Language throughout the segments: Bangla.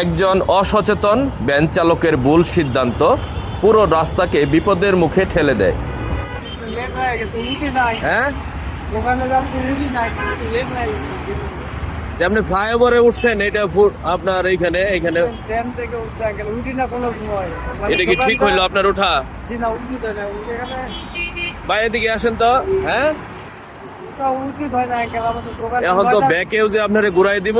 একজন অসচেতন ভ্যান চালকের ভুল সিদ্ধান্ত পুরো রাস্তাকে বিপদের মুখে ঠেলে দেয়। হয়ে উঠি উঠি যেমনি ফ্লাইওভারে উঠছেন এটা আপনার এইখানে এইখানে। ট্রেন থেকে উঠছে আঙ্কেল উঠি না কোনো সময়। মানে এটা কি ঠিক হইল আপনার এখানে ভাই এদিকে আসেন তো হ্যাঁ? এখন তো ব্যাকেও যে আপনারে ঘুরাই দিব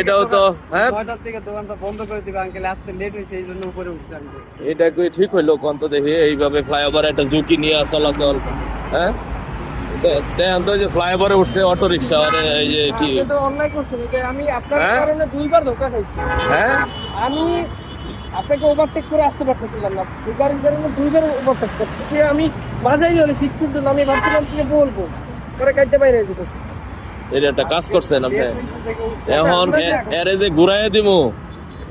এটাও তো, হ্যাঁ? নয়টার থেকে দোকানটা বন্ধ করে দিবে আঙ্কেল আসতে লেট হয়েছে এই জন্য উপরে উঠছে আঙ্কেল এটা কি ঠিক হইল? কোন দেখি এইভাবে ফ্লাইওভার একটা ঝুঁকি নিয়ে চলাচল হ্যাঁ? দেখেন তো যে ফ্লাইওভারে উঠছে অটো রিক্সা আর এই যে কি এটা করছেন আমি আপনার হ্যাঁ? কারণে দুইবার ধোকা খাইছি। হ্যাঁ? আমি আপনাকে ওভারটেক করে আসতে পারতেছিলাম না। এই গাড়ির কারণে দুইবার ওভারটেক করতে আমি বাজাই গেলে সিটটুর জন্য আমি ভাবছিলাম যে বলব? পরে গাড়িতে বাইরে যেতেছি। এটা একটা কাজ করছেন আপনি। আচ্ছা, এখন এরে যে ঘুরাইয়া দিমু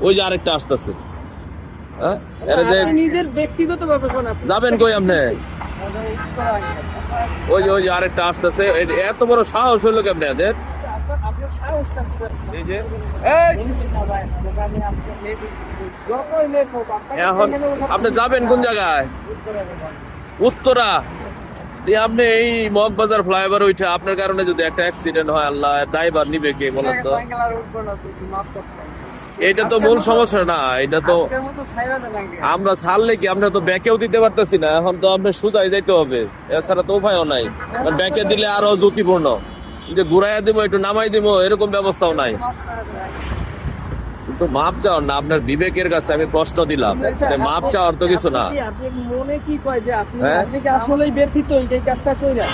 ওই যে আরেকটা আসতেছে। হ্যাঁ? এরে যে নিজের ব্যক্তিগত ভাবে যাবেন কই আপনি? ওই যে ওই যে আরেকটা আসতেছে। এত বড় সাহস হইল কেমনে এদের? এখন আপনি যাবেন কোন জায়গায়? উত্তরা। দিয়ে আপনি এই মগবাজার ফ্লাইওভার উঠে আপনার কারণে যদি একটা অ্যাক্সিডেন্ট হয় আল্লাহ ড্রাইভার নিবে কে বলেন তো? হবে। এটা তো মূল সমস্যা না এটা তো। আমরা ছাড়লে কি আমরা তো ব্যাকেও দিতে পারতেছি না এখন তো আমরা সুজাই যাইতে হবে। এছাড়া তো উপায়ও নাই। ব্যাকে দিলে আরও ঝুঁকিপূর্ণ। যে ঘুরাইয়া দিব একটু নামাই দিব এরকম ব্যবস্থাও নাই মাফ করে দেন আঙ্কেল। কিন্তু মাপ চাও না আপনার বিবেকের কাছে আমি প্রশ্ন দিলাম। মাপ চাওয়ার তো কিছু না। মনে কি কয় যে আপনি হ্যাঁ? আপনি কি আসলেই ব্যথিত? এই কাজটা কইরা।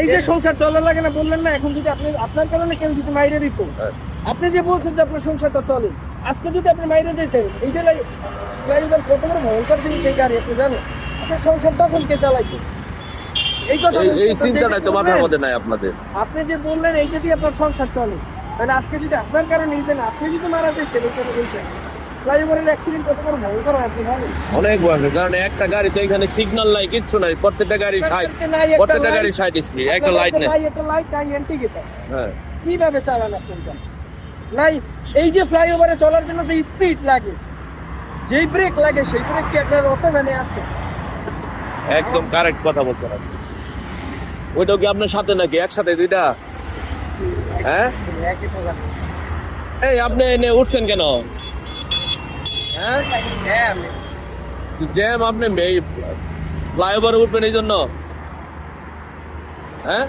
এই যে সংসার চলে লাগে না বললেন না এখন যদি আপনি আপনার কারণে কেউ যদি মাইরে দিত। হ্যাঁ। আপনি যে বলছেন যে আপনার সংসারটা চলে আজকে যদি আপনি মাইরে যেতেন এইটা কত বড় ভয়ঙ্কর জিনিস এই গাড়ি আপনি জানেন? আপনার সংসার তখন কে চালাইতো? এই এই- এই চিন্তাটাই তো মাথার মধ্যে নাই আপনাদের। আপনি যে বললেন এইটা দিয়ে আপনার সংসার চলে। মানে আজকে যদি আপনার কারণে এই আপনি যদি মারা যেতেন ফ্লাইওভারের অ্যাক্সিডেন্ট কত বড় ভয়ঙ্কর আপনি জানেন? অনেক বয়স কারণ একটা গাড়ি তো এখানে সিগন্যাল নাই কিচ্ছু নাই প্রত্যেকটা গাড়ি নাই একটা প্রত্যেকটা গাড়ি ষাট স্পিড একটা লাইট নাই। একটা লাইট নাই ইন্ডিকেটর হ্যাঁ। কীভাবে চালান আপনি? নাই এই যে ফ্লাইওভারে চলার জন্য যে স্পিড লাগে যেই ব্রেক লাগে সেই ব্রেক কি আপনার অটো ভ্যানে আছে? একদম কারেক্ট কথা বলছেন আপনি। ওইটাও কি আপনার সাথে নাকি? একসাথে দুইটা? হ্যাঁ? এই, আপনি এনে উঠছেন কেন? হ্যাঁ? জ্যাম আপনি ফ্লাইওভারে উঠবেন এই জন্য? হ্যাঁ?